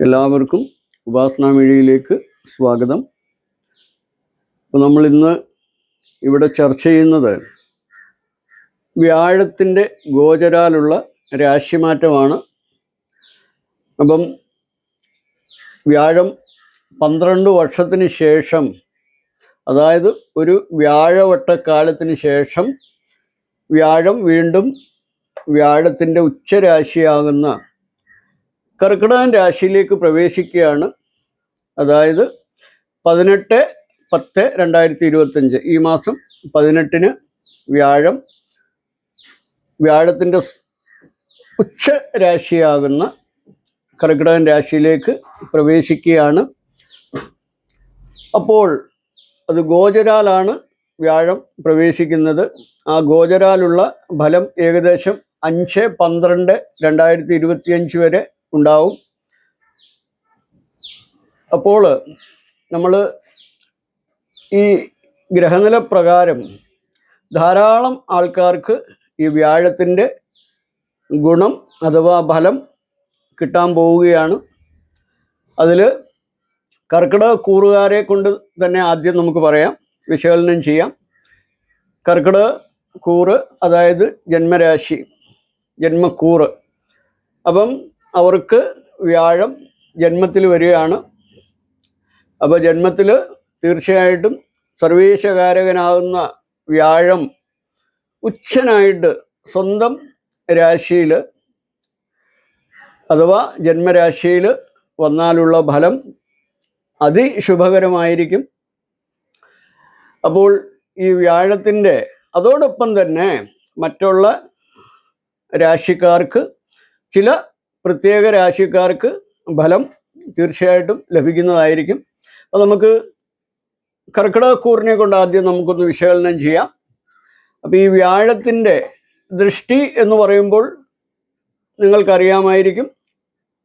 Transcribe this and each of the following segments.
എല്ലാവർക്കും ഉപാസനാ മീഡിയയിലേക്ക് സ്വാഗതം. അപ്പോൾ നമ്മൾ ഇന്ന് ഇവിടെ ചർച്ച ചെയ്യുന്നത് വ്യാഴത്തിന്റെ ഗോചരാലുള്ള രാശിമാറ്റമാണ്. അപ്പം വ്യാഴം പന്ത്രണ്ട് വർഷത്തിന് ശേഷം അതായത് ഒരു വ്യാഴവട്ടക്കാലത്തിന് ശേഷം വ്യാഴം വീണ്ടും വ്യാഴത്തിന്റെ ഉച്ചരാശിയാകുന്ന കർക്കിടകൻ രാശിയിലേക്ക് പ്രവേശിക്കുകയാണ്. അതായത് പതിനെട്ട് പത്ത് രണ്ടായിരത്തി ഇരുപത്തഞ്ച് ഈ മാസം പതിനെട്ടിന് വ്യാഴം വ്യാഴത്തിന്റെ ഉച്ച രാശിയാകുന്ന കർക്കിടകൻ രാശിയിലേക്ക് പ്രവേശിക്കുകയാണ്. അപ്പോൾ അത് ഗോചരാലാണ് വ്യാഴം പ്രവേശിക്കുന്നത്. ആ ഗോചരാലുള്ള ഫലം ഏകദേശം അഞ്ച് പന്ത്രണ്ട് രണ്ടായിരത്തി ഇരുപത്തിയഞ്ച് വരെ ഉണ്ടാവും. അപ്പോൾ നമ്മൾ ഈ ഗ്രഹനില പ്രകാരം ധാരാളം ആൾക്കാർക്ക് ഈ വ്യാഴത്തിന്റെ ഗുണം അഥവാ ഫലം കിട്ടാൻ പോവുകയാണ്. അതിൽ കർക്കിടക കൂറുകാരെ കൊണ്ട് തന്നെ ആദ്യം നമുക്ക് പറയാം വിശകലനം ചെയ്യാം. കർക്കിടക കൂറ് അതായത് ജന്മരാശി ജന്മക്കൂറ്. അപ്പം അവർക്ക് വ്യാഴം ജന്മത്തിൽ വരികയാണ്. അപ്പോൾ ജന്മത്തിൽ തീർച്ചയായിട്ടും സർവീശകാരകനാകുന്ന വ്യാഴം ഉച്ചനായിട്ട് സ്വന്തം രാശിയിൽ അഥവാ ജന്മരാശിയിൽ വന്നാലുള്ള ഫലം അതിശുഭകരമായിരിക്കും. അപ്പോൾ ഈ വ്യാഴത്തിന്റെ അതോടൊപ്പം തന്നെ മറ്റുള്ള രാശിക്കാർക്ക് ചില പ്രത്യേക രാശിക്കാർക്ക് ഫലം തീർച്ചയായിട്ടും ലഭിക്കുന്നതായിരിക്കും. അപ്പോൾ നമുക്ക് കർക്കിടകക്കൂറിനെ കൊണ്ട് ആദ്യം നമുക്കൊന്ന് വിശകലനം ചെയ്യാം. അപ്പോൾ ഈ വ്യാഴത്തിന്റെ ദൃഷ്ടി എന്ന് പറയുമ്പോൾ നിങ്ങൾക്കറിയാമായിരിക്കും.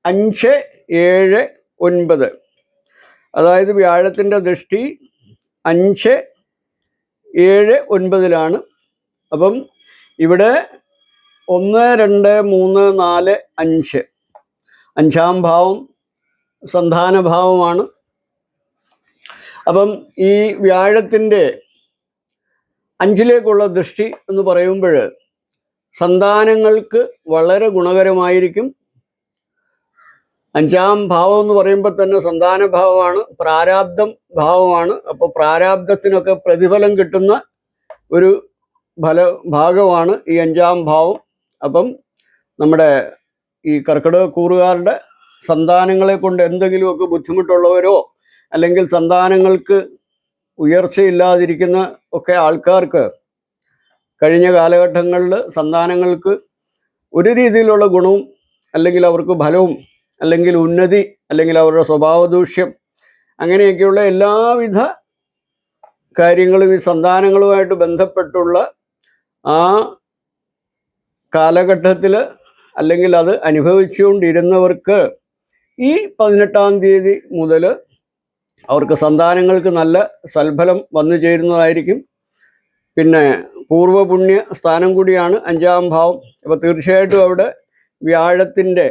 അഞ്ച് ഏഴ് ഒൻപത്. അതായത് വ്യാഴത്തിന്റെ ദൃഷ്ടി അഞ്ച് ഏഴ് ഒൻപതിലാണ്. അപ്പം ഇവിടെ ഒന്ന് രണ്ട് മൂന്ന് നാല് അഞ്ച്. അഞ്ചാം ഭാവം സന്താന ഭാവമാണ്. അപ്പം ഈ വ്യാഴത്തിന്റെ അഞ്ചിലേക്കുള്ള ദൃഷ്ടി എന്ന് പറയുമ്പോൾ സന്താനങ്ങൾക്ക് വളരെ ഗുണകരമായിരിക്കും. അഞ്ചാം ഭാവം എന്ന് പറയുമ്പോൾ തന്നെ സന്താന ഭാവമാണ് പ്രാരാബ്ദം ഭാവമാണ്. അപ്പോൾ പ്രാരാബ്ദത്തിനൊക്കെ പ്രതിഫലം കിട്ടുന്ന ഒരു ഫല ഭാഗമാണ് ഈ അഞ്ചാം ഭാവം. അപ്പം നമ്മുടെ ഈ കർക്കിടക കൂറുകാരുടെ സന്താനങ്ങളെ കൊണ്ട് എന്തെങ്കിലുമൊക്കെ ബുദ്ധിമുട്ടുള്ളവരോ അല്ലെങ്കിൽ സന്താനങ്ങൾക്ക് ഉയർച്ചയില്ലാതിരിക്കുന്ന ഒക്കെ ആൾക്കാർക്ക് കഴിഞ്ഞ കാലഘട്ടങ്ങളിൽ സന്താനങ്ങൾക്ക് ഒരു രീതിയിലുള്ള ഗുണവും അല്ലെങ്കിൽ അവർക്ക് ഫലവും അല്ലെങ്കിൽ ഉന്നതി അല്ലെങ്കിൽ അവരുടെ സ്വഭാവദൂഷ്യം അങ്ങനെയൊക്കെയുള്ള എല്ലാവിധ കാര്യങ്ങളും ഈ സന്താനങ്ങളുമായിട്ട് ബന്ധപ്പെട്ടുള്ള ആ കാലഘട്ടത്തിൽ അല്ലെങ്കിൽ അത് അനുഭവിച്ചുകൊണ്ടിരുന്നവർക്ക് ഈ പതിനെട്ടാം തീയതി മുതൽ അവർക്ക് സന്താനങ്ങൾക്ക് നല്ല സൽഫലം വന്നു ചേരുന്നതായിരിക്കും. പിന്നെ പൂർവപുണ്യ സ്ഥാനം കൂടിയാണ് അഞ്ചാം ഭാവം. അപ്പോൾ തീർച്ചയായിട്ടും അവിടെ വ്യാഴത്തിന്റെ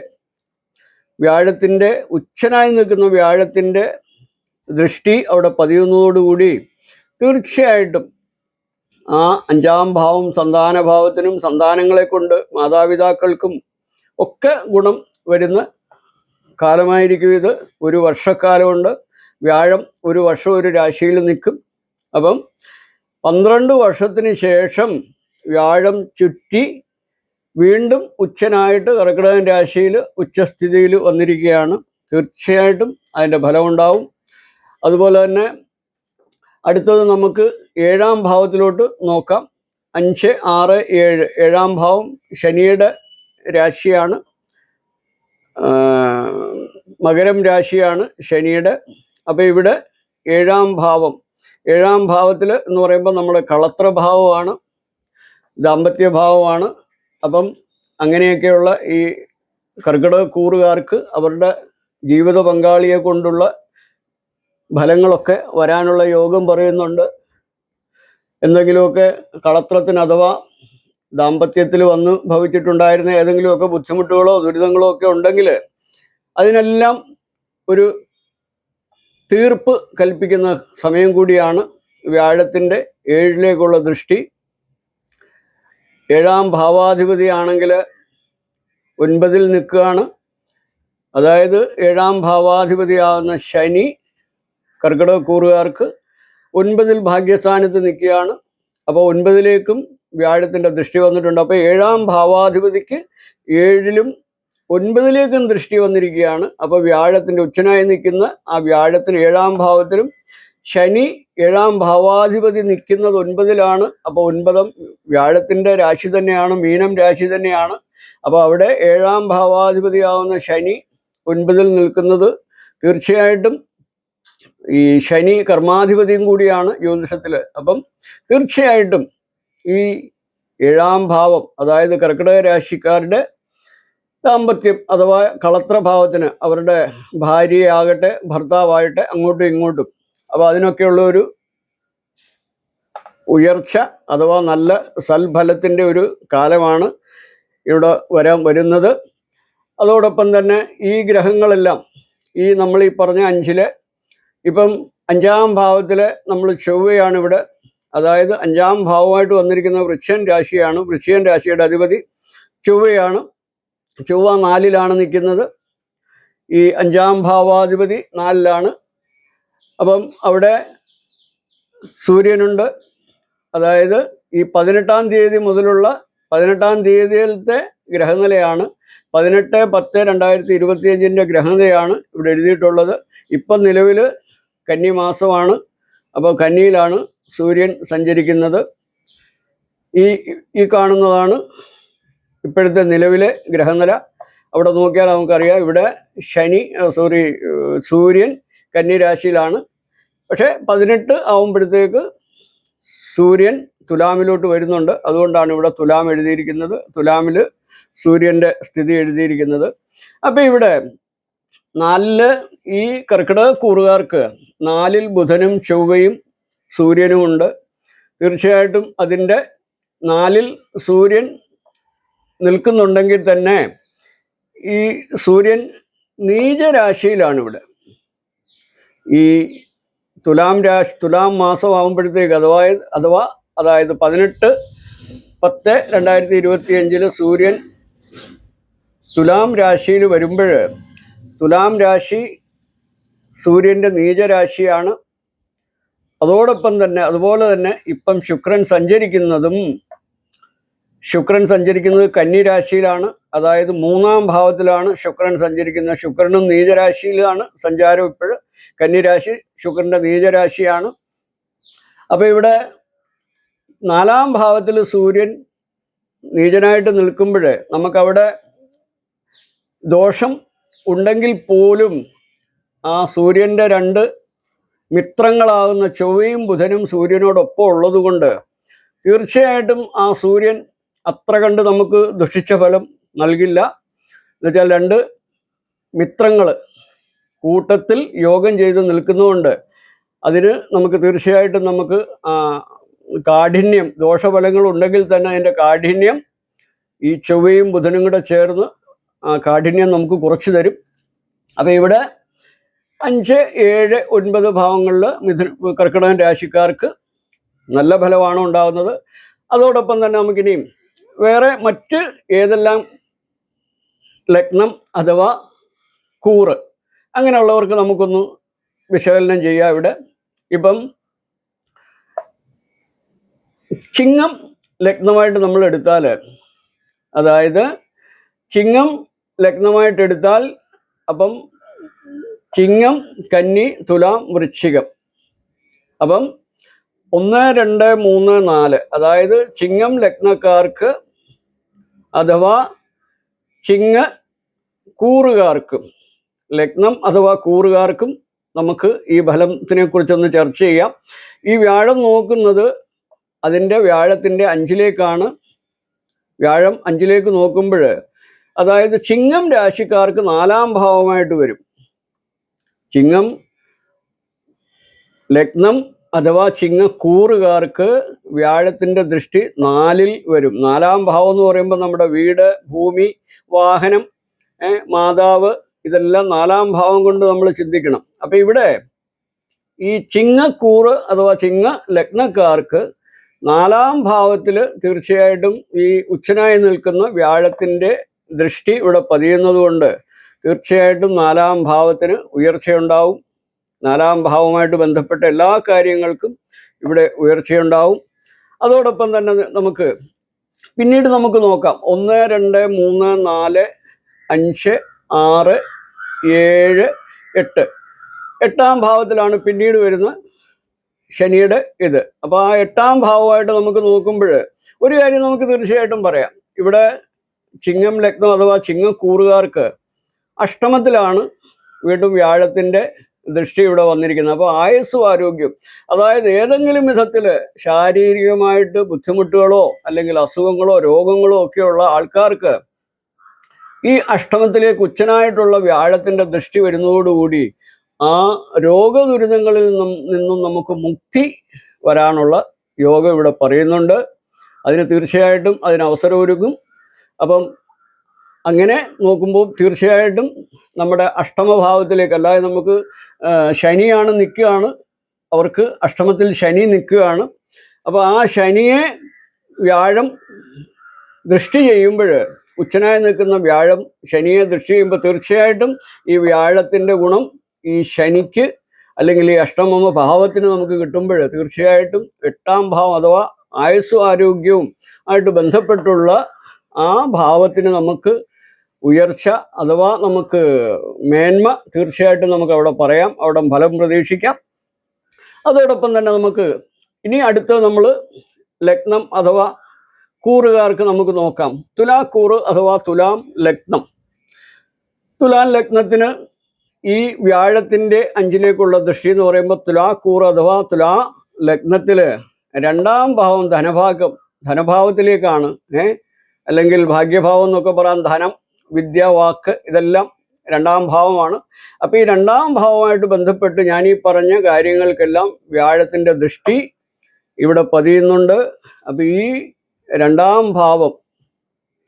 വ്യാഴത്തിന്റെ ഉച്ചനായി നിൽക്കുന്ന വ്യാഴത്തിന്റെ ദൃഷ്ടി അവിടെ പതിയുന്നതോടുകൂടി തീർച്ചയായിട്ടും ആ അഞ്ചാം ഭാവം സന്താന ഭാവത്തിനും സന്താനങ്ങളെ കൊണ്ട് മാതാപിതാക്കൾക്കും ഒക്കെ ഗുണം വരുന്ന കാലമായിരിക്കും ഇത്. ഒരു വർഷക്കാലമുണ്ട്. വ്യാഴം ഒരു വർഷം ഒരു രാശിയിൽ നിൽക്കും. അപ്പം പന്ത്രണ്ട് വർഷത്തിന് ശേഷം വ്യാഴം ചുറ്റി വീണ്ടും ഉച്ചനായിട്ട് കർക്കിടകൻ രാശിയിൽ ഉച്ചസ്ഥിതിയിൽ വന്നിരിക്കുകയാണ്. തീർച്ചയായിട്ടും അതിന്റെ ഫലമുണ്ടാവും. അതുപോലെ തന്നെ അടുത്തത് നമുക്ക് ഏഴാം ഭാവത്തിലോട്ട് നോക്കാം. അഞ്ച് ആറ് ഏഴ്. ഏഴാം ഭാവം ശനിയുടെ രാശിയാണ്. മകരം രാശിയാണ് ശനിയുടെ. അപ്പോൾ ഇവിടെ ഏഴാം ഭാവം. ഏഴാം ഭാവത്തിൽ എന്ന് പറയുമ്പോൾ നമ്മൾ കളത്രഭാവമാണ് ദാമ്പത്യഭാവമാണ് ദാമ്പത്യ ഭാവമാണ്. അപ്പം അങ്ങനെയൊക്കെയുള്ള ഈ കർക്കിടക കൂറുകാർക്ക് അവരുടെ ജീവിത പങ്കാളിയെ കൊണ്ടുള്ള ഫലങ്ങളൊക്കെ വരാനുള്ള യോഗം പറയുന്നുണ്ട്. എന്തെങ്കിലുമൊക്കെ കളത്രത്തിന് അഥവാ ദാമ്പത്യത്തിൽ വന്ന് ഭവിച്ചിട്ടുണ്ടായിരുന്ന ഏതെങ്കിലുമൊക്കെ ബുദ്ധിമുട്ടുകളോ ദുരിതങ്ങളോ ഒക്കെ ഉണ്ടെങ്കിൽ അതിനെല്ലാം ഒരു തീർപ്പ് കൽപ്പിക്കുന്ന സമയം കൂടിയാണ് വ്യാഴത്തിന്റെ ഏഴിലേക്കുള്ള ദൃഷ്ടി. ഏഴാം ഭാവാധിപതിയാണെങ്കിൽ ഒൻപതിൽ നിൽക്കുകയാണ്. അതായത് ഏഴാം ഭാവാധിപതിയാകുന്ന ശനി കർക്കിടക കൂറുകാർക്ക് ഒൻപതിൽ ഭാഗ്യസ്ഥാനത്ത് നിൽക്കുകയാണ്. അപ്പോൾ ഒൻപതിലേക്കും വ്യാഴത്തിന്റെ ദൃഷ്ടി വന്നിട്ടുണ്ട്. അപ്പോൾ ഏഴാം ഭാവാധിപതിക്ക് ഏഴിലും ഒൻപതിലേക്കും ദൃഷ്ടി വന്നിരിക്കുകയാണ്. അപ്പോൾ വ്യാഴത്തിന്റെ ഉച്ചനായി നിൽക്കുന്ന ആ വ്യാഴത്തിന് ഏഴാം ഭാവത്തിലും ശനി ഏഴാം ഭാവാധിപതി നിൽക്കുന്നത് ഒൻപതിലാണ്. അപ്പോൾ ഒൻപതും വ്യാഴത്തിന്റെ രാശി തന്നെയാണ് മീനം രാശി തന്നെയാണ്. അപ്പോൾ അവിടെ ഏഴാം ഭാവാധിപതിയാവുന്ന ശനി ഒൻപതിൽ നിൽക്കുന്നത് തീർച്ചയായിട്ടും ഈ ശനി കർമാധിപതിയും കൂടിയാണ് ജ്യോതിഷത്തിൽ അപ്പം തീർച്ചയായിട്ടും ഈ ഏഴാം ഭാവം അതായത് കർക്കിടക രാശിക്കാരുടെ ദാമ്പത്യം അഥവാ കളത്രഭാവത്തിന് അവരുടെ ഭാര്യയാകട്ടെ ഭർത്താവായിട്ട് അങ്ങോട്ടും ഇങ്ങോട്ടും. അപ്പോൾ അതിനൊക്കെയുള്ള ഒരു ഉയർച്ച അഥവാ നല്ല സൽഫലത്തിന്റെ ഒരു കാലമാണ് ഇവിടെ വരാൻ വരുന്നത്. അതോടൊപ്പം തന്നെ ഈ ഗ്രഹങ്ങളെല്ലാം ഈ നമ്മൾ ഈ പറഞ്ഞ അഞ്ചിലെ ഇപ്പം അഞ്ചാം ഭാവത്തിൽ നമ്മൾ ചൊവ്വയാണ് ഇവിടെ അതായത് അഞ്ചാം ഭാവമായിട്ട് വന്നിരിക്കുന്ന വൃക്ഷൻ രാശിയാണ്. വൃക്ഷൻ രാശിയുടെ അധിപതി ചൊവ്വയാണ്. ചൊവ്വ നാലിലാണ് നിൽക്കുന്നത്. ഈ അഞ്ചാം ഭാവാധിപതി നാലിലാണ്. അപ്പം അവിടെ സൂര്യനുണ്ട്. അതായത് ഈ പതിനെട്ടാം തീയതി മുതലുള്ള പതിനെട്ടാം തീയതിയിലത്തെ ഗ്രഹനിലയാണ്. പതിനെട്ട് പത്ത് രണ്ടായിരത്തി ഇരുപത്തിയഞ്ചിന്റെ ഗ്രഹനിലയാണ് ഇവിടെ എഴുതിയിട്ടുള്ളത്. ഇപ്പം നിലവിൽ കന്നിമാസമാണ് അപ്പോൾ കന്നിയിലാണ്. സൂര്യൻ സഞ്ചരിക്കുന്നത് ഈ ഈ കാണുന്നതാണ് ഇപ്പോഴത്തെ നിലവിലെ ഗ്രഹനില. അവിടെ നോക്കിയാൽ നമുക്കറിയാം ഇവിടെ ശനി സോറി സൂര്യൻ കന്നിരാശിയിലാണ് പക്ഷേ പതിനെട്ട് ആവുമ്പോഴത്തേക്ക് സൂര്യൻ തുലാമിലോട്ട് വരുന്നുണ്ട്. അതുകൊണ്ടാണ് ഇവിടെ തുലാം എഴുതിയിരിക്കുന്നത്. തുലാമിൽ സൂര്യന്റെ സ്ഥിതി എഴുതിയിരിക്കുന്നത്. അപ്പോൾ ഇവിടെ നാലിൽ ഈ കർക്കിടക കൂറുകാർക്ക് നാലിൽ ബുധനും ചൊവ്വയും സൂര്യനും ഉണ്ട് തീർച്ചയായിട്ടും അതിന്റെ നാലിൽ സൂര്യൻ നിൽക്കുന്നുണ്ടെങ്കിൽ തന്നെ ഈ സൂര്യൻ നീചരാശിയിലാണ് ഇവിടെ ഈ തുലാം രാശി തുലാം മാസമാകുമ്പോഴത്തേക്ക് അഥവാ അഥവാ അതായത് പതിനെട്ട് പത്ത് രണ്ടായിരത്തി ഇരുപത്തി അഞ്ചിൽ സൂര്യൻ തുലാം രാശിയിൽ വരുമ്പോൾ തുലാം രാശി സൂര്യന്റെ നീചരാശിയാണ്. അതോടൊപ്പം തന്നെ അതുപോലെ തന്നെ ഇപ്പം ശുക്രൻ സഞ്ചരിക്കുന്നതും ശുക്രൻ സഞ്ചരിക്കുന്നത് കന്നി രാശിയിലാണ്. അതായത് മൂന്നാം ഭാവത്തിലാണ് ശുക്രൻ സഞ്ചരിക്കുന്നത്. ശുക്രനും നീചരാശിയിലാണ് സഞ്ചാരം ഇപ്പോൾ കന്നിരാശി ശുക്രന്റെ നീചരാശിയാണ്. അപ്പോൾ ഇവിടെ നാലാം ഭാവത്തിൽ സൂര്യൻ നീചനായിട്ട് നിൽക്കുമ്പോൾ നമുക്കവിടെ ദോഷം ഉണ്ടെങ്കിൽ പോലും ആ സൂര്യന്റെ രണ്ട് മിത്രങ്ങളാകുന്ന ചൊവ്വയും ബുധനും സൂര്യനോടൊപ്പം ഉള്ളതുകൊണ്ട് തീർച്ചയായിട്ടും ആ സൂര്യൻ അത്ര കണ്ട് നമുക്ക് ദുഷിച്ച ഫലം നൽകില്ല. എന്നുവെച്ചാൽ രണ്ട് മിത്രങ്ങൾ കൂട്ടത്തിൽ യോഗം ചെയ്ത് നിൽക്കുന്നതുകൊണ്ട് അതിന് നമുക്ക് തീർച്ചയായിട്ടും നമുക്ക് കാഠിന്യം ദോഷഫലങ്ങൾ ഉണ്ടെങ്കിൽ തന്നെ അതിന്റെ കാഠിന്യം ഈ ചൊവ്വയും ബുധനും കൂടെ ചേർന്ന് കാഠിന്യം നമുക്ക് കുറച്ച് തരും. അപ്പോൾ ഇവിടെ അഞ്ച് ഏഴ് ഒൻപത് ഭാവങ്ങളിൽ മിഥുന കർക്കിടകൻ രാശിക്കാർക്ക് നല്ല ഫലമാണ് ഉണ്ടാകുന്നത്. അതോടൊപ്പം തന്നെ നമുക്കിനിയും വേറെ മറ്റ് ഏതെല്ലാം ലഗ്നം അഥവാ കൂറ് അങ്ങനെയുള്ളവർക്ക് നമുക്കൊന്ന് വിശകലനം ചെയ്യാം ഇവിടെ. ഇപ്പം ചിങ്ങം ലഗ്നമായിട്ട് നമ്മൾ എടുത്താൽ അതായത് ചിങ്ങം ലഗ്നമായിട്ട് എടുത്താൽ അപ്പം ചിങ്ങം കന്നി തുലാം വൃശ്ചികം. അപ്പം ഒന്ന് രണ്ട് മൂന്ന് നാല്. അതായത് ചിങ്ങം ലഗ്നക്കാർക്ക് അഥവാ ചിങ്ങ കൂറുകാർക്കും ലഗ്നം അഥവാ കൂറുകാർക്കും നമുക്ക് ഈ ഫലത്തിനെ കുറിച്ചൊന്ന് ചർച്ച ചെയ്യാം. ഈ വ്യാഴം നോക്കുന്നത് അതിന്റെ വ്യാഴത്തിന്റെ അഞ്ചിലേക്കാണ്. വ്യാഴം അഞ്ചിലേക്ക് നോക്കുമ്പോൾ അതായത് ചിങ്ങം രാശിക്കാർക്ക് നാലാം ഭാവമായിട്ട് വരും. ചിങ്ങം ലഗ്നം അഥവാ ചിങ്ങക്കൂറുകാർക്ക് വ്യാഴത്തിന്റെ ദൃഷ്ടി നാലിൽ വരും. നാലാം ഭാവം എന്ന് പറയുമ്പോൾ നമ്മുടെ വീട് ഭൂമി വാഹനം മാതാവ് ഇതെല്ലാം നാലാം ഭാവം കൊണ്ട് നമ്മൾ ചിന്തിക്കണം. അപ്പം ഇവിടെ ഈ ചിങ്ങക്കൂറ് അഥവാ ചിങ്ങ ലഗ്നക്കാർക്ക് നാലാം ഭാവത്തിൽ തീർച്ചയായിട്ടും ഈ ഉച്ചനായി നിൽക്കുന്ന വ്യാഴത്തിന്റെ ദൃഷ്ടി ഇവിടെ പതിയുന്നത് കൊണ്ട് തീർച്ചയായിട്ടും നാലാം ഭാവത്തിന് ഉയർച്ചയുണ്ടാവും. നാലാം ഭാവമായിട്ട് ബന്ധപ്പെട്ട എല്ലാ കാര്യങ്ങൾക്കും ഇവിടെ ഉയർച്ചയുണ്ടാവും. അതോടൊപ്പം തന്നെ നമുക്ക് പിന്നീട് നമുക്ക് നോക്കാം. ഒന്ന് രണ്ട് മൂന്ന് നാല് അഞ്ച് ആറ് ഏഴ് എട്ട്. എട്ടാം ഭാവത്തിലാണ് പിന്നീട് വരുന്ന ശനിയുടെ ഇത്. അപ്പോൾ ആ എട്ടാം ഭാവമായിട്ട് നമുക്ക് നോക്കുമ്പോൾ ഒരു കാര്യം നമുക്ക് തീർച്ചയായിട്ടും പറയാം. ഇവിടെ ചിങ്ങം ലഗ്നം അഥവാ ചിങ്ങക്കൂറുകാർക്ക് അഷ്ടമത്തിലാണ് വീണ്ടും വ്യാഴത്തിന്റെ ദൃഷ്ടി ഇവിടെ വന്നിരിക്കുന്നത്. അപ്പോൾ ആയുസ്സും ആരോഗ്യം അതായത് ഏതെങ്കിലും വിധത്തിൽ ശാരീരികമായിട്ട് ബുദ്ധിമുട്ടുകളോ അല്ലെങ്കിൽ അസുഖങ്ങളോ രോഗങ്ങളോ ഒക്കെയുള്ള ആൾക്കാർക്ക് ഈ അഷ്ടമത്തിലേക്ക് ഉച്ചനായിട്ടുള്ള വ്യാഴത്തിന്റെ ദൃഷ്ടി വരുന്നതോടുകൂടി ആ രോഗദുരിതങ്ങളിൽ നിന്നും നിന്നും നമുക്ക് മുക്തി വരാനുള്ള യോഗ ഇവിടെ പറയുന്നുണ്ട്. അതിന് തീർച്ചയായിട്ടും അതിന് അവസരമൊരുക്കും. അപ്പം അങ്ങനെ നോക്കുമ്പോൾ തീർച്ചയായിട്ടും നമ്മുടെ അഷ്ടമഭാവത്തിലേക്ക് അല്ലാതെ നമുക്ക് ശനിയാണ് നിൽക്കുകയാണ്. അവർക്ക് അഷ്ടമത്തിൽ ശനി നിൽക്കുകയാണ്. അപ്പോൾ ആ ശനിയെ വ്യാഴം ദൃഷ്ടി ചെയ്യുമ്പോൾ ഉച്ചനായി നിൽക്കുന്ന വ്യാഴം ശനിയെ ദൃഷ്ടി ചെയ്യുമ്പോൾ തീർച്ചയായിട്ടും ഈ വ്യാഴത്തിന്റെ ഗുണം ഈ ശനിക്ക് അല്ലെങ്കിൽ ഈ അഷ്ടമമ ഭാവത്തിന് നമുക്ക് കിട്ടുമ്പോൾ തീർച്ചയായിട്ടും എട്ടാം ഭാവം അഥവാ ആയുസ്സും ആരോഗ്യവും ആയിട്ട് ബന്ധപ്പെട്ടുള്ള ആ ഭാവത്തിന് നമുക്ക് ഉയർച്ച അഥവാ നമുക്ക് മേന്മ തീർച്ചയായിട്ടും നമുക്ക് അവിടെ പറയാം. അവിടെ ഫലം പ്രതീക്ഷിക്കാം. അതോടൊപ്പം തന്നെ നമുക്ക് ഇനി അടുത്ത് നമ്മൾ ലഗ്നം അഥവാ കൂറുകാർക്ക് നമുക്ക് നോക്കാം. തുലാക്കൂറ് അഥവാ തുലാം ലഗ്നം. തുലാം ലഗ്നത്തിന് ഈ വ്യാഴത്തിന്റെ അഞ്ചിലേക്കുള്ള ദൃഷ്ടി എന്ന് പറയുമ്പോൾ തുലാക്കൂറ് അഥവാ തുലാ ലഗ്നത്തിൽ രണ്ടാം ഭാവം ധനഭാഗം ധനഭാവത്തിലേക്കാണ്. ഏ? അല്ലെങ്കിൽ ഭാഗ്യഭാവം എന്നൊക്കെ പറയാം ധനം. വിദ്യ വാക്ക് ഇതെല്ലാം രണ്ടാം ഭാവമാണ്. അപ്പോൾ ഈ രണ്ടാം ഭാവമായിട്ട് ബന്ധപ്പെട്ട് ഞാൻ ഈ പറഞ്ഞ കാര്യങ്ങൾക്കെല്ലാം വ്യാഴത്തിന്റെ ദൃഷ്ടി ഇവിടെ പതിയുന്നുണ്ട്. അപ്പോൾ ഈ രണ്ടാം ഭാവം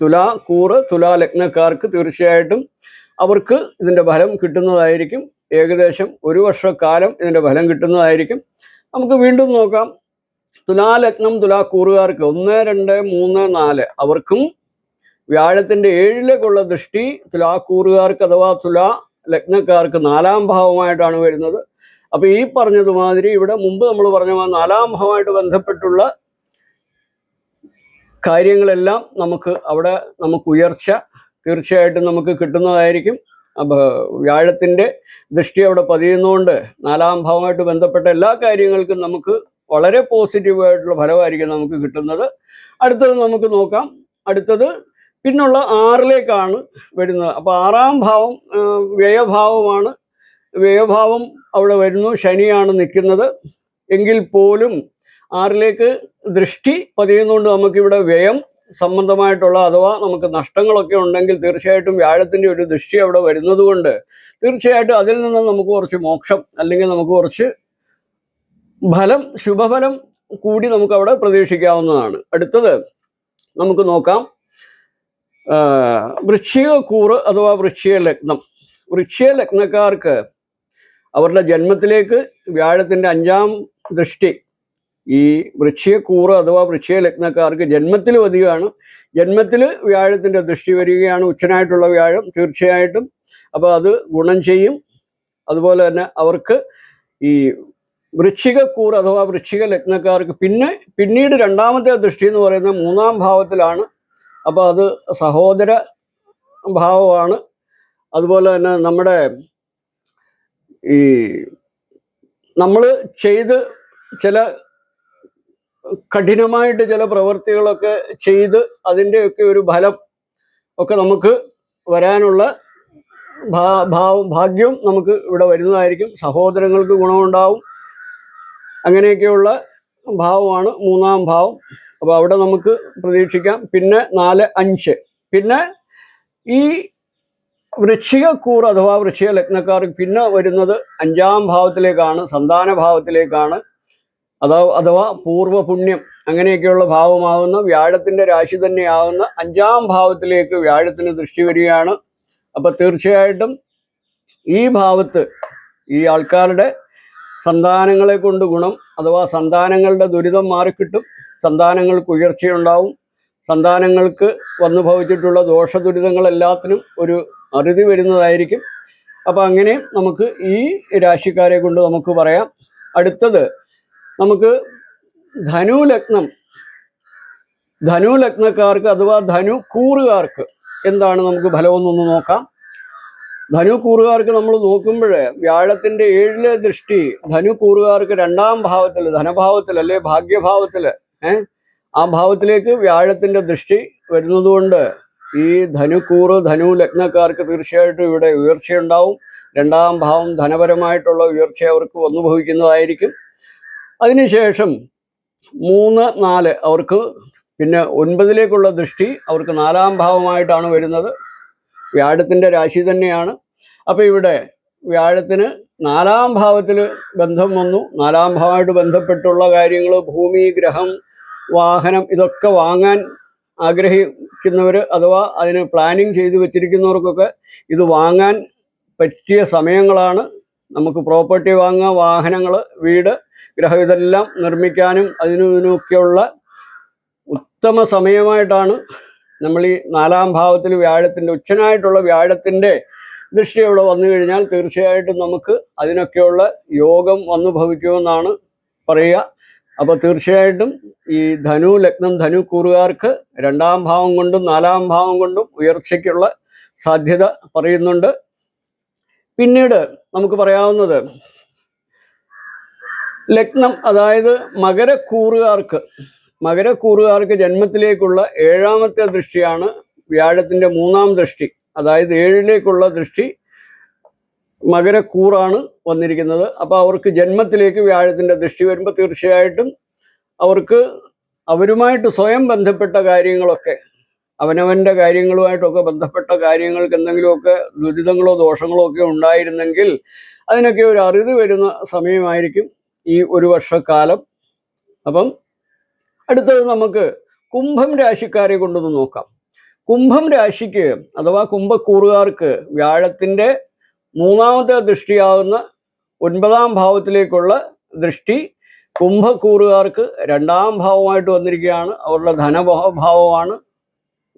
തുലാ കൂറ് തുലാ ലഗ്നക്കാർക്ക് തീർച്ചയായിട്ടും അവർക്ക് ഇതിന്റെ ഫലം കിട്ടുന്നതായിരിക്കും. ഏകദേശം ഒരു വർഷക്കാലം ഇതിന്റെ ഫലം കിട്ടുന്നതായിരിക്കും. നമുക്ക് വീണ്ടും നോക്കാം. തുലാലഗ്നം തുലാക്കൂറുകാർക്ക് ഒന്ന് രണ്ട് മൂന്ന് നാല് അവർക്കും വ്യാഴത്തിന്റെ ഏഴിലേക്കുള്ള ദൃഷ്ടി തുലാക്കൂറുകാർക്ക് അഥവാ തുലാ ലഗ്നക്കാർക്ക് നാലാം ഭാവമായിട്ടാണ് വരുന്നത്. അപ്പോൾ ഈ പറഞ്ഞതുമാതിരി ഇവിടെ മുമ്പ് നമ്മൾ പറഞ്ഞ നാലാം ഭാവമായിട്ട് ബന്ധപ്പെട്ടുള്ള കാര്യങ്ങളെല്ലാം നമുക്ക് അവിടെ നമുക്ക് ഉയർച്ച തീർച്ചയായിട്ടും നമുക്ക് കിട്ടുന്നതായിരിക്കും. അപ്പോൾ വ്യാഴത്തിന്റെ ദൃഷ്ടി അവിടെ പതിയുന്നതുകൊണ്ട് നാലാം ഭാവമായിട്ട് ബന്ധപ്പെട്ട എല്ലാ കാര്യങ്ങൾക്കും നമുക്ക് വളരെ പോസിറ്റീവായിട്ടുള്ള ഫലമായിരിക്കും നമുക്ക് കിട്ടുന്നത്. അടുത്തത് നമുക്ക് നോക്കാം. അടുത്തത് പിന്നുള്ള ആറിലേക്കാണ് വരുന്നത്. അപ്പോൾ ആറാം ഭാവം വ്യയഭാവമാണ്. വ്യയഭാവം അവിടെ വരുന്നു. ശനിയാണ് നിൽക്കുന്നത്. എങ്കിൽ പോലും ആറിലേക്ക് ദൃഷ്ടി പതിയുന്നതുകൊണ്ട് നമുക്കിവിടെ വ്യയം സംബന്ധമായിട്ടുള്ള അഥവാ നമുക്ക് നഷ്ടങ്ങളൊക്കെ ഉണ്ടെങ്കിൽ തീർച്ചയായിട്ടും വ്യാഴത്തിന്റെ ഒരു ദൃഷ്ടി അവിടെ വരുന്നതുകൊണ്ട് തീർച്ചയായിട്ടും അതിൽ നിന്ന് നമുക്ക് കുറച്ച് മോക്ഷം അല്ലെങ്കിൽ നമുക്ക് കുറച്ച് ഫലം ശുഭഫലം കൂടി നമുക്ക് അവിടെ പ്രതീക്ഷിക്കാവുന്നതാണ്. അടുത്തത് നമുക്ക് നോക്കാം. ആ, വൃശ്ചിക കൂറ് അഥവാ വൃശ്ചിക ലഗ്നം വൃശ്ചിക ലഗ്നക്കാർക്ക് അവരുടെ ജന്മത്തിലേക്ക് വ്യാഴത്തിന്റെ അഞ്ചാം ദൃഷ്ടി ഈ വൃക്ഷിക കൂറ് അഥവാ വൃശ്ചിക ലഗ്നക്കാർക്ക് ജന്മത്തിൽ വധികമാണ് ജന്മത്തിൽ വ്യാഴത്തിന്റെ ദൃഷ്ടി വരികയാണ്. ഉച്ചനായിട്ടുള്ള വ്യാഴം തീർച്ചയായിട്ടും അപ്പോൾ അത് ഗുണം ചെയ്യും. അതുപോലെ തന്നെ അവർക്ക് ഈ വൃശ്ചിക കൂറ് അഥവാ വൃശ്ചിക ലഗ്നക്കാർക്ക് പിന്നെ പിന്നീട് രണ്ടാമത്തെ ദൃഷ്ടി എന്ന് പറയുന്നത് മൂന്നാം ഭാവത്തിലാണ്. അപ്പോൾ അത് സഹോദര ഭാവമാണ്. അതുപോലെ തന്നെ നമ്മുടെ ഈ നമ്മൾ ചെയ്ത് ചില കഠിനമായിട്ട് ചില പ്രവൃത്തികളൊക്കെ ചെയ്ത് അതിന്റെയൊക്കെ ഒരു ഫലം ഒക്കെ നമുക്ക് വരാനുള്ള ഭാ- ഭാവം ഭാഗ്യവും നമുക്ക് ഇവിടെ വരുന്നതായിരിക്കും. സഹോദരങ്ങൾക്ക് ഗുണമുണ്ടാവും. അങ്ങനെയൊക്കെയുള്ള ഭാവമാണ് മൂന്നാം ഭാവം. അപ്പോൾ അവിടെ നമുക്ക് പ്രതീക്ഷിക്കാം. പിന്നെ നാല് അഞ്ച്. പിന്നെ ഈ വൃശ്ചിക കൂർ അഥവാ വൃശ്ചിക ലഗ്നക്കാർ പിന്നെ വരുന്നത് അഞ്ചാം ഭാവത്തിലേക്കാണ് സന്താന ഭാവത്തിലേക്കാണ്. അഥവാ അഥവാ പൂർവ പുണ്യം അങ്ങനെയൊക്കെയുള്ള ഭാവമാകുന്ന വ്യാഴത്തിന്റെ രാശി തന്നെയാകുന്ന അഞ്ചാം ഭാവത്തിലേക്ക് വ്യാഴത്തിന് ദൃഷ്ടി വരികയാണ്. അപ്പോൾ തീർച്ചയായിട്ടും ഈ ഭാവത്ത് ഈ ആൾക്കാരുടെ സന്താനങ്ങളെ കൊണ്ട് ഗുണം അഥവാ സന്താനങ്ങളുടെ ദുരിതം മാറിക്കിട്ടും. സന്താനങ്ങൾക്ക് ഉയർച്ചയുണ്ടാവും. സന്താനങ്ങൾക്ക് വന്നു ഭവിച്ചിട്ടുള്ള ദോഷദുരിതങ്ങളെല്ലാത്തിനും ഒരു അറുതി വരുന്നതായിരിക്കും. അപ്പോൾ അങ്ങനെ നമുക്ക് ഈ രാശിക്കാരെ കൊണ്ട് നമുക്ക് പറയാം. അടുത്തത് നമുക്ക് ധനു ലഗ്നം ധനു ലഗ്നക്കാർക്ക് അഥവാ ധനു കൂറുകാർക്ക് എന്താണ് നമുക്ക് ഫലമെന്നൊന്ന് നോക്കാം. ധനു കൂറുകാർക്ക് നമ്മൾ നോക്കുമ്പോൾ വ്യാഴത്തിന്റെ ഏഴിലെ ദൃഷ്ടി ധനു കൂറുകാർക്ക് രണ്ടാം ഭാവത്തിൽ ധനഭാവത്തിൽ അല്ലെ ഭാഗ്യഭാവത്തിൽ ആ ഭാവത്തിലേക്ക് വ്യാഴത്തിന്റെ ദൃഷ്ടി വരുന്നതുകൊണ്ട് ഈ ധനുക്കൂറ് ധനു ലഗ്നക്കാർക്ക് തീർച്ചയായിട്ടും ഇവിടെ ഉയർച്ചയുണ്ടാവും. രണ്ടാം ഭാവം ധനപരമായിട്ടുള്ള ഉയർച്ച അവർക്ക് വന്നു ഭവിക്കുന്നതായിരിക്കും അതിനുശേഷം മൂന്ന് നാല് അവർക്ക് പിന്നെ ഒൻപതിലേക്കുള്ള ദൃഷ്ടി അവർക്ക് നാലാം ഭാവമായിട്ടാണ് വരുന്നത്. വ്യാഴത്തിന്റെ രാശി തന്നെയാണ്. അപ്പോൾ ഇവിടെ വ്യാഴത്തിന് നാലാം ഭാവത്തിൽ ബന്ധം വന്നു. നാലാം ഭാവമായിട്ട് ബന്ധപ്പെട്ടുള്ള കാര്യങ്ങൾ ഭൂമി ഗ്രഹം വാഹനം ഇതൊക്കെ വാങ്ങാൻ ആഗ്രഹിക്കുന്നവർ അഥവാ അതിന് പ്ലാനിങ് ചെയ്തു വെച്ചിരിക്കുന്നവർക്കൊക്കെ ഇത് വാങ്ങാൻ പറ്റിയ സമയങ്ങളാണ്. നമുക്ക് പ്രോപ്പർട്ടി വാങ്ങുക വാഹനങ്ങൾ വീട് ഗ്രഹം ഇതെല്ലാം നിർമ്മിക്കാനും അതിനും ഇതിനുമൊക്കെയുള്ള ഉത്തമ സമയമായിട്ടാണ് നമ്മൾ ഈ നാലാം ഭാവത്തിൽ വ്യാഴത്തിന്റെ ഉച്ചനായിട്ടുള്ള വ്യാഴത്തിന്റെ ദൃഷ്ടി അവിടെ വന്നു കഴിഞ്ഞാൽ തീർച്ചയായിട്ടും നമുക്ക് അതിനൊക്കെയുള്ള യോഗം വന്നു ഭവിക്കുമെന്നാണ് പറയുക. അപ്പോൾ തീർച്ചയായിട്ടും ഈ ധനു ലഗ്നം ധനു കൂറുകാർക്ക് രണ്ടാം ഭാവം കൊണ്ടും നാലാം ഭാവം കൊണ്ടും ഉയർച്ചയ്ക്കുള്ള സാധ്യത പറയുന്നുണ്ട്. പിന്നീട് നമുക്ക് പറയാവുന്നത് ലഗ്നം അതായത് മകരക്കൂറുകാർക്ക് മകരക്കൂറുകാർക്ക് ജന്മത്തിലേക്കുള്ള ഏഴാമത്തെ ദൃഷ്ടിയാണ് വ്യാഴത്തിന്റെ മൂന്നാം ദൃഷ്ടി അതായത് ഏഴിലേക്കുള്ള ദൃഷ്ടി മകരക്കൂറാണ് വന്നിരിക്കുന്നത്. അപ്പോൾ അവർക്ക് ജന്മത്തിലേക്ക് വ്യാഴത്തിന്റെ ദൃഷ്ടി വരുമ്പോൾ തീർച്ചയായിട്ടും അവർക്ക് അവരുമായിട്ട് സ്വയം ബന്ധപ്പെട്ട കാര്യങ്ങളൊക്കെ അവനവന്റെ കാര്യങ്ങളുമായിട്ടൊക്കെ ബന്ധപ്പെട്ട കാര്യങ്ങൾക്ക് എന്തെങ്കിലുമൊക്കെ ദുരിതങ്ങളോ ദോഷങ്ങളോ ഒക്കെ ഉണ്ടായിരുന്നെങ്കിൽ അതിനൊക്കെ ഒരു അറിവ് വരുന്ന സമയമായിരിക്കും ഈ ഒരു വർഷക്കാലം. അപ്പം അടുത്തത് നമുക്ക് കുംഭം രാശിക്കാരെ കൊണ്ടൊന്ന് നോക്കാം. കുംഭം രാശിക്ക് അഥവാ കുംഭക്കൂറുകാർക്ക് വ്യാഴത്തിന്റെ മൂന്നാമത്തെ ദൃഷ്ടിയാവുന്ന ഒൻപതാം ഭാവത്തിലേക്കുള്ള ദൃഷ്ടി കുംഭക്കൂറുകാർക്ക് രണ്ടാം ഭാവമായിട്ട് വന്നിരിക്കുകയാണ്. അവരുടെ ധനഭാവമാണ്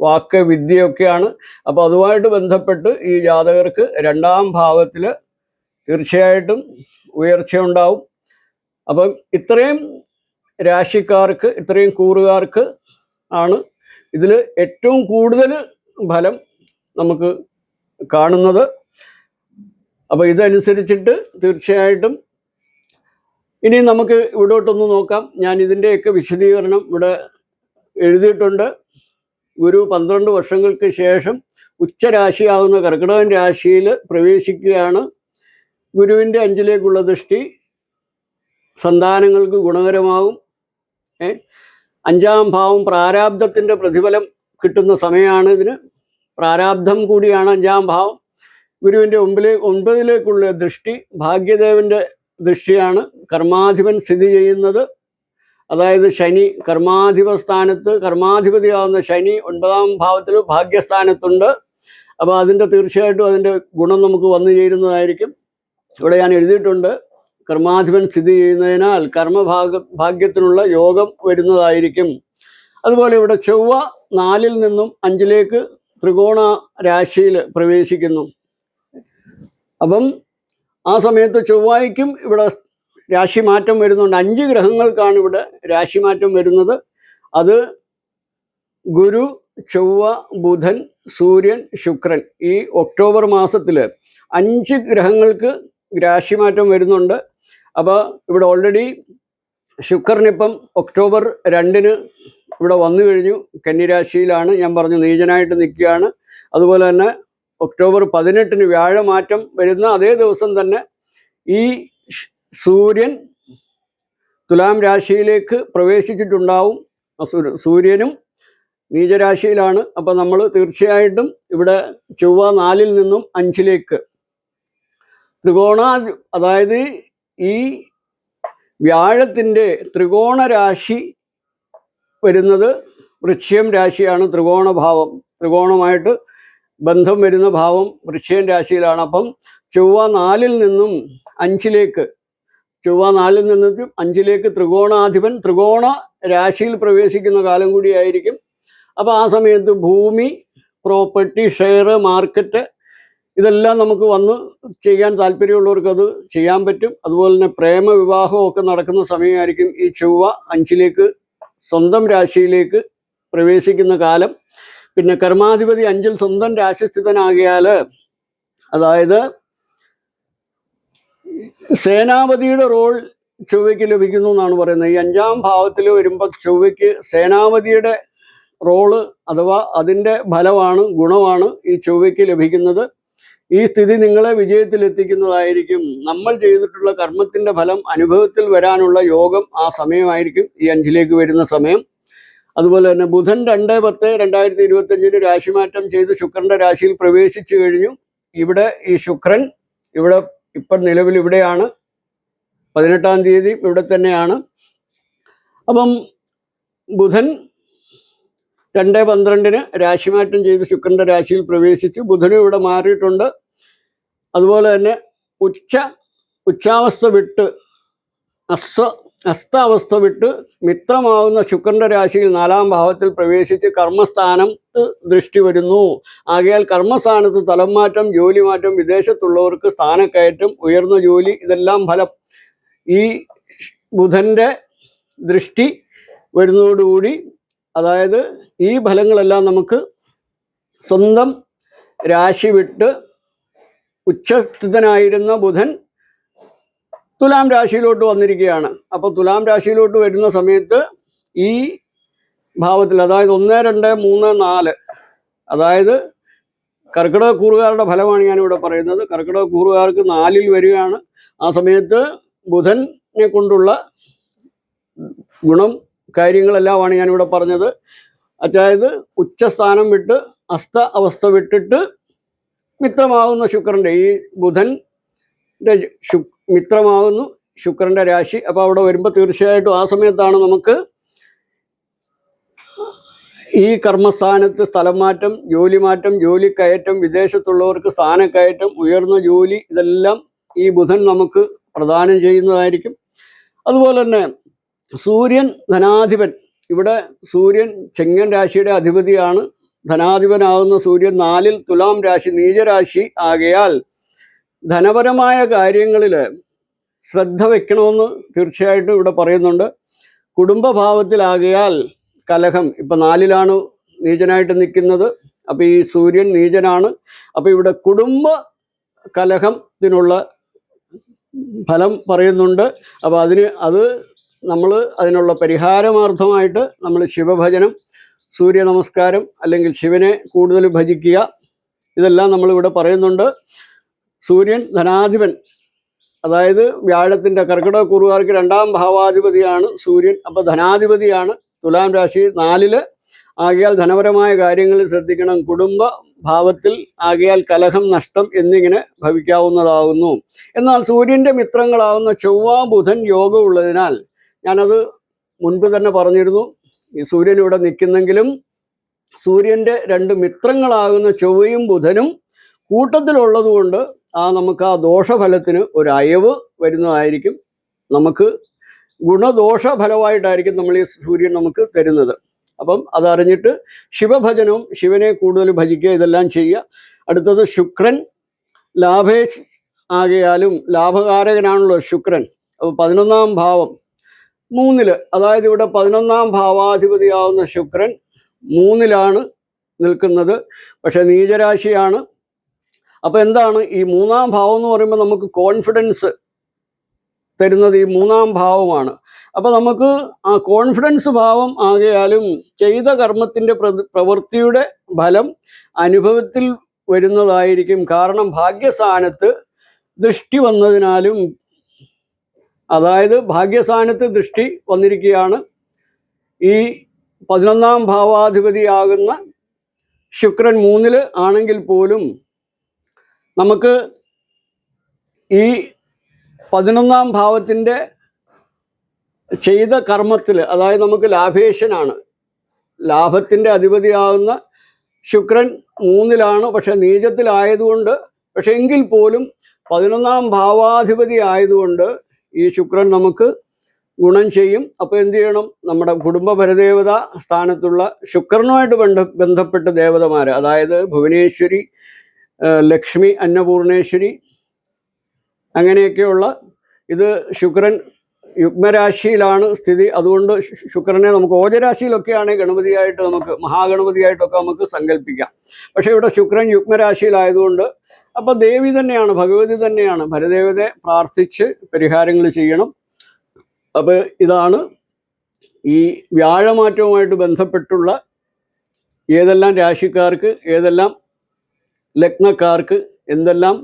വാക്ക് വിദ്യയൊക്കെയാണ് അപ്പോൾ അതുമായിട്ട് ബന്ധപ്പെട്ട് ഈ ജാതകർക്ക് രണ്ടാം ഭാവത്തിൽ തീർച്ചയായിട്ടും ഉയർച്ചയുണ്ടാവും. അപ്പം ഇത്രയും രാശിക്കാർക്ക് ഇത്രയും കൂറുകാർക്ക് ആണ് ഇതിൽ ഏറ്റവും കൂടുതൽ ഫലം നമുക്ക് കാണുന്നത്. അപ്പോൾ ഇതനുസരിച്ചിട്ട് തീർച്ചയായിട്ടും ഇനി നമുക്ക് ഇവിടോട്ടൊന്ന് നോക്കാം. ഞാൻ ഇതിന്റെയൊക്കെ വിശദീകരണം ഇവിടെ എഴുതിയിട്ടുണ്ട്. ഗുരു പന്ത്രണ്ട് വർഷങ്ങൾക്ക് ശേഷം ഉച്ചരാശിയാകുന്ന കർക്കിടകൻ രാശിയിൽ പ്രവേശിക്കുകയാണ്. ഗുരുവിന്റെ അഞ്ചിലേക്കുള്ള ദൃഷ്ടി സന്താനങ്ങൾക്ക് ഗുണകരമാകും. ഏ? അഞ്ചാം ഭാവം പ്രാരാബ്ധത്തിന്റെ പ്രതിഫലം കിട്ടുന്ന സമയമാണ് ഇതിന്. പ്രാരാബ്ധം കൂടിയാണ് അഞ്ചാം ഭാവം. ഗുരുവിന്റെ ഒമ്പിലെ ഒൻപതിലേക്കുള്ള ദൃഷ്ടി ഭാഗ്യദേവന്റെ ദൃഷ്ടിയാണ്. കർമാധിപൻ സ്ഥിതി ചെയ്യുന്നത്. അതായത് ശനി കർമാധിപ സ്ഥാനത്ത് കർമാധിപതിയാവുന്ന ശനി ഒൻപതാം ഭാവത്തിൽ ഭാഗ്യസ്ഥാനത്തുണ്ട്. അപ്പോൾ അതിന്റെ തീർച്ചയായിട്ടും അതിന്റെ ഗുണം നമുക്ക് വന്നു ചേരുന്നതായിരിക്കും. ഇവിടെ ഞാൻ എഴുതിയിട്ടുണ്ട് കർമാധിപൻ സ്ഥിതി ചെയ്യുന്നതിനാൽ കർമ്മഭാഗ ഭാഗ്യത്തിനുള്ള യോഗം വരുന്നതായിരിക്കും. അതുപോലെ ഇവിടെ ചൊവ്വ നാലിൽ നിന്നും അഞ്ചിലേക്ക് ത്രികോണ രാശിയിൽ പ്രവേശിക്കുന്നു. അപ്പം ആ സമയത്ത് ചൊവ്വായ്ക്കും ഇവിടെ രാശി മാറ്റം വരുന്നുണ്ട്. അഞ്ച് ഗ്രഹങ്ങൾക്കാണ് ഇവിടെ രാശി മാറ്റം വരുന്നത്. അത് ഗുരു ചൊവ്വ ബുധൻ സൂര്യൻ ശുക്രൻ ഈ ഒക്ടോബർ മാസത്തിൽ അഞ്ച് ഗ്രഹങ്ങൾക്ക് രാശിമാറ്റം വരുന്നുണ്ട്. അപ്പോൾ ഇവിടെ ഓൾറെഡി ശുക്രനിപ്പം ഒക്ടോബർ രണ്ടിന് ഇവിടെ വന്നു കഴിഞ്ഞു. കന്നിരാശിയിലാണ് ഞാൻ പറഞ്ഞു നീചനായിട്ട് നിൽക്കുകയാണ്. അതുപോലെ തന്നെ ഒക്ടോബർ പതിനെട്ടിന് വ്യാഴമാറ്റം വരുന്ന അതേ ദിവസം തന്നെ ഈ സൂര്യൻ തുലാം രാശിയിലേക്ക് പ്രവേശിച്ചിട്ടുണ്ടാവും. സൂര്യനും നീചരാശിയിലാണ്. അപ്പം നമ്മൾ തീർച്ചയായിട്ടും ഇവിടെ ചൊവ്വ നാലിൽ നിന്നും അഞ്ചിലേക്ക് ത്രികോണ അതായത് ഈ വ്യാഴത്തിന്റെ ത്രികോണ രാശി വരുന്നത് വൃക്ഷ്യം രാശിയാണ്. ത്രികോണഭാവം ത്രികോണമായിട്ട് ബന്ധം വരുന്ന ഭാവം വൃശ്ചികൻ രാശിയിലാണ്. അപ്പം ചൊവ്വ നാലിൽ നിന്നും അഞ്ചിലേക്ക് ചൊവ്വ നാലിൽ നിന്നും അഞ്ചിലേക്ക് ത്രികോണാധിപൻ ത്രികോണ രാശിയിൽ പ്രവേശിക്കുന്ന കാലം കൂടിയായിരിക്കും അപ്പോൾ ആ സമയത്ത് ഭൂമി പ്രോപ്പർട്ടി ഷെയർ മാർക്കറ്റ് ഇതെല്ലാം നമുക്ക് വന്ന് ചെയ്യാൻ താല്പര്യമുള്ളവർക്ക് അത് ചെയ്യാൻ പറ്റും. അതുപോലെ തന്നെ പ്രേമ വിവാഹമൊക്കെ നടക്കുന്ന സമയമായിരിക്കും ഈ ചൊവ്വ അഞ്ചിലേക്ക് സ്വന്തം രാശിയിലേക്ക് പ്രവേശിക്കുന്ന കാലം. പിന്നെ കർമാധിപതി അഞ്ചിൽ സ്വന്തം രാശസ്ഥിതനാകിയാൽ അതായത് സേനാപതിയുടെ റോൾ ചൊവ്വയ്ക്ക് ലഭിക്കുന്നു എന്നാണ് പറയുന്നത്. ഈ അഞ്ചാം ഭാവത്തിൽ വരുമ്പോൾ ചൊവ്വയ്ക്ക് സേനാപതിയുടെ റോൾ അഥവാ അതിന്റെ ഫലമാണ് ഗുണമാണ് ഈ ചൊവ്വയ്ക്ക് ലഭിക്കുന്നത്. ഈ സ്ഥിതി നിങ്ങളെ വിജയത്തിലെത്തിക്കുന്നതായിരിക്കും. നമ്മൾ ചെയ്തിട്ടുള്ള കർമ്മത്തിന്റെ ഫലം അനുഭവത്തിൽ വരാനുള്ള യോഗം ആ സമയമായിരിക്കും. ഈ അഞ്ചിലേക്ക് വരുന്ന സമയം. അതുപോലെ തന്നെ ബുധൻ രണ്ട് പത്ത് രണ്ടായിരത്തി ഇരുപത്തി അഞ്ചിന് രാശിമാറ്റം ചെയ്ത് ശുക്രന്റെ രാശിയിൽ പ്രവേശിച്ചു കഴിഞ്ഞു. ഇവിടെ ഈ ശുക്രൻ ഇവിടെ ഇപ്പം നിലവിൽ ഇവിടെയാണ്. പതിനെട്ടാം തീയതി ഇവിടെ തന്നെയാണ്. അപ്പം ബുധൻ രണ്ട് പന്ത്രണ്ടിന് രാശിമാറ്റം ചെയ്ത് ശുക്രന്റെ രാശിയിൽ പ്രവേശിച്ചു. ബുധനും ഇവിടെ മാറിയിട്ടുണ്ട്. അതുപോലെ തന്നെ ഉച്ച ഉച്ചാവസ്ഥ വിട്ട് അസ്വ അസ്താവസ്ഥ വിട്ട് മിത്രമാവുന്ന ശുക്രന്റെ രാശിയിൽ നാലാം ഭാവത്തിൽ പ്രവേശിച്ച് കർമ്മസ്ഥാനത്ത് ദൃഷ്ടി വരുന്നു. ആകയാൽ കർമ്മസ്ഥാനത്ത് സ്ഥലം മാറ്റം ജോലി മാറ്റം വിദേശത്തുള്ളവർക്ക് സ്ഥാനക്കയറ്റം ഉയർന്ന ജോലി ഇതെല്ലാം ഫലം. ഈ ബുധന്റെ ദൃഷ്ടി വരുന്നതോടുകൂടി അതായത് ഈ ഫലങ്ങളെല്ലാം നമുക്ക് സ്വന്തം രാശി വിട്ട് ഉച്ചസ്ഥിതനായിരുന്ന ബുധൻ തുലാം രാശിയിലോട്ട് വന്നിരിക്കുകയാണ്. അപ്പോൾ തുലാം രാശിയിലോട്ട് വരുന്ന സമയത്ത് ഈ ഭാവത്തിൽ അതായത് ഒന്ന് രണ്ട് മൂന്ന് നാല് അതായത് കർക്കിടക കൂറുകാരുടെ ഫലമാണ് ഞാനിവിടെ പറയുന്നത്. കർക്കിടക കൂറുകാർക്ക് നാലിൽ വരികയാണ്. ആ സമയത്ത് ബുധനെ കൊണ്ടുള്ള ഗുണം കാര്യങ്ങളെല്ലാമാണ് ഞാനിവിടെ പറഞ്ഞത്. അതായത് ഉച്ചസ്ഥാനം വിട്ട് അസ്ത അവസ്ഥ വിട്ടിട്ട് മിത്രമാകുന്ന ശുക്രന്റെ ഈ ബുധന്റെ ശു മിത്രമാകുന്നു ശുക്രന്റെ രാശി. അപ്പോൾ അവിടെ വരുമ്പോൾ തീർച്ചയായിട്ടും ആ സമയത്താണ് നമുക്ക് ഈ കർമ്മസ്ഥാനത്ത് സ്ഥലം മാറ്റം ജോലി മാറ്റം ജോലി കയറ്റം വിദേശത്തുള്ളവർക്ക് സ്ഥാനക്കയറ്റം ഉയർന്ന ജോലി ഇതെല്ലാം ഈ ബുധൻ നമുക്ക് പ്രദാനം ചെയ്യുന്നതായിരിക്കും. അതുപോലെ തന്നെ സൂര്യൻ ധനാധിപൻ. ഇവിടെ സൂര്യൻ ചെങ്ങൻ രാശിയുടെ അധിപതിയാണ്. ധനാധിപനാകുന്ന സൂര്യൻ നാലിൽ തുലാം രാശി നീചരാശി ആകയാൽ ധനപരമായ കാര്യങ്ങളിൽ ശ്രദ്ധ വെക്കണമെന്ന് തീർച്ചയായിട്ടും ഇവിടെ പറയുന്നുണ്ട്. കുടുംബഭാവത്തിലാകയാൽ കലഹം ഇപ്പം നാലിലാണ് നീചനായിട്ട് നിൽക്കുന്നത്. അപ്പോൾ ഈ സൂര്യൻ നീചനാണ്. അപ്പോൾ ഇവിടെ കുടുംബ കലഹത്തിനുള്ള ഫലം പറയുന്നുണ്ട്. അപ്പോൾ അതിന് അത് നമ്മൾ അതിനുള്ള പരിഹാരമാർത്ഥമായിട്ട് നമ്മൾ ശിവഭജനം സൂര്യ നമസ്കാരം അല്ലെങ്കിൽ ശിവനെ കൂടുതൽ ഭജിക്കുക ഇതെല്ലാം നമ്മളിവിടെ പറയുന്നുണ്ട്. സൂര്യൻ ധനാധിപൻ. അതായത് വ്യാഴത്തിന്റെ കർക്കിടക കുറുകാർക്ക് രണ്ടാം ഭാവാധിപതിയാണ് സൂര്യൻ. അപ്പോൾ ധനാധിപതിയാണ് തുലാം രാശി നാലിൽ. ആകയാൽ ധനപരമായ കാര്യങ്ങളിൽ ശ്രദ്ധിക്കണം. കുടുംബ ഭാവത്തിൽ ആകയാൽ കലഹം നഷ്ടം എന്നിങ്ങനെ ഭവിക്കാവുന്നതാകുന്നു എന്നാൽ സൂര്യന്റെ മിത്രങ്ങളാവുന്ന ചൊവ്വ ബുധൻ യോഗമുള്ളതിനാൽ ഞാനത് മുൻപ് തന്നെ പറഞ്ഞിരുന്നു. ഈ സൂര്യൻ ഇവിടെ നിൽക്കുന്നെങ്കിലും സൂര്യന്റെ രണ്ട് മിത്രങ്ങളാകുന്ന ചൊവ്വയും ബുധനും കൂട്ടത്തിലുള്ളത് കൊണ്ട് ആ നമുക്ക് ആ ദോഷഫലത്തിന് ഒരു അയവ് വരുന്നതായിരിക്കും. നമുക്ക് ഗുണദോഷഫലമായിട്ടായിരിക്കും നമ്മൾ ഈ സൂര്യൻ നമുക്ക് തരുന്നത്. അപ്പം അതറിഞ്ഞിട്ട് ശിവഭജനവും ശിവനെ കൂടുതൽ ഭജിക്കുക ഇതെല്ലാം ചെയ്യുക. അടുത്തത് ശുക്രൻ ലാഭേഷ് ആകയാലും ലാഭകാരകനാണല്ലോ ശുക്രൻ. അപ്പോൾ പതിനൊന്നാം ഭാവം മൂന്നിൽ അതായത് ഇവിടെ പതിനൊന്നാം ഭാവാധിപതിയാവുന്ന ശുക്രൻ മൂന്നിലാണ് നിൽക്കുന്നത്. പക്ഷേ നീചരാശിയാണ് അപ്പോൾ എന്താണ് ഈ മൂന്നാം ഭാവം എന്ന് പറയുമ്പോൾ നമുക്ക് കോൺഫിഡൻസ് തരുന്നത് ഈ മൂന്നാം ഭാവമാണ്. അപ്പോൾ നമുക്ക് ആ കോൺഫിഡൻസ് ഭാവം ആകയാലും ചെയ്ത കർമ്മത്തിന്റെ പ്രവൃത്തിയുടെ ഫലം അനുഭവത്തിൽ വരുന്നതായിരിക്കും. കാരണം ഭാഗ്യസ്ഥാനത്ത് ദൃഷ്ടി വന്നതിനാലും അതായത് ഭാഗ്യസ്ഥാനത്ത് ദൃഷ്ടി വന്നിരിക്കുകയാണ്. ഈ പതിനൊന്നാം ഭാവാധിപതിയാകുന്ന ശുക്രൻ മൂന്നിൽ ആണെങ്കിൽ പോലും നമുക്ക് ഈ പതിനൊന്നാം ഭാവത്തിന്റെ ചെയ്ത കർമ്മത്തിൽ അതായത് നമുക്ക് ലാഭേശനാണ് ലാഭത്തിന്റെ അധിപതിയാകുന്ന ശുക്രൻ മൂന്നിലാണ് പക്ഷെ നീചത്തിലായതുകൊണ്ട് പക്ഷെ എങ്കിൽ പോലും പതിനൊന്നാം ഭാവാധിപതി ആയതുകൊണ്ട് ഈ ശുക്രൻ നമുക്ക് ഗുണം ചെയ്യും. അപ്പോൾ എന്ത് ചെയ്യണം? നമ്മുടെ കുടുംബ പരദേവത സ്ഥാനത്തുള്ള ശുക്രനുമായിട്ട് ബന്ധ ബന്ധപ്പെട്ട ദേവതമാർ അതായത് ഭുവനേശ്വരി ലക്ഷ്മി അന്നപൂർണേശ്വരി അങ്ങനെയൊക്കെയുള്ള ഇത് ശുക്രൻ യുഗ്മരാശിയിലാണ് സ്ഥിതി. അതുകൊണ്ട് ശുക്രനെ നമുക്ക് ഓജരാശിയിലൊക്കെയാണ് ഗണപതിയായിട്ട് നമുക്ക് മഹാഗണപതിയായിട്ടൊക്കെ നമുക്ക് സങ്കല്പിക്കാം. പക്ഷേ ഇവിടെ ശുക്രൻ യുഗ്മരാശിയിലായതുകൊണ്ട് അപ്പോൾ ദേവി തന്നെയാണ് ഭഗവതി തന്നെയാണ്. ഭരദേവതയെ പ്രാർത്ഥിച്ച് പരിഹാരങ്ങൾ ചെയ്യണം. അപ്പോൾ ഇതാണ് ഈ വ്യാഴമാറ്റവുമായിട്ട് ബന്ധപ്പെട്ടുള്ള ഏതെല്ലാം രാശിക്കാർക്ക് ഏതെല്ലാം ലഗ്നക്കാർക്ക് എന്തെല്ലാം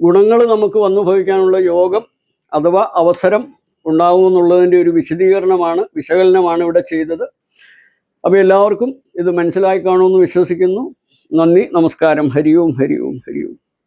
ഗുണങ്ങൾ നമുക്ക് വന്നു ഭവിക്കാനുള്ള യോഗം അഥവാ അവസരം ഉണ്ടാകുമെന്നുള്ളതിന്റെ ഒരു വിശദീകരണമാണ് വിശകലനമാണ് ഇവിടെ ചെയ്തത്. അപ്പോൾ എല്ലാവർക്കും ഇത് മനസ്സിലായി കാണുമെന്ന് വിശ്വസിക്കുന്നു. നന്ദി നമസ്കാരം. ഹരിയും ഹരിയും ഹരി ഓം ഹരി ഓം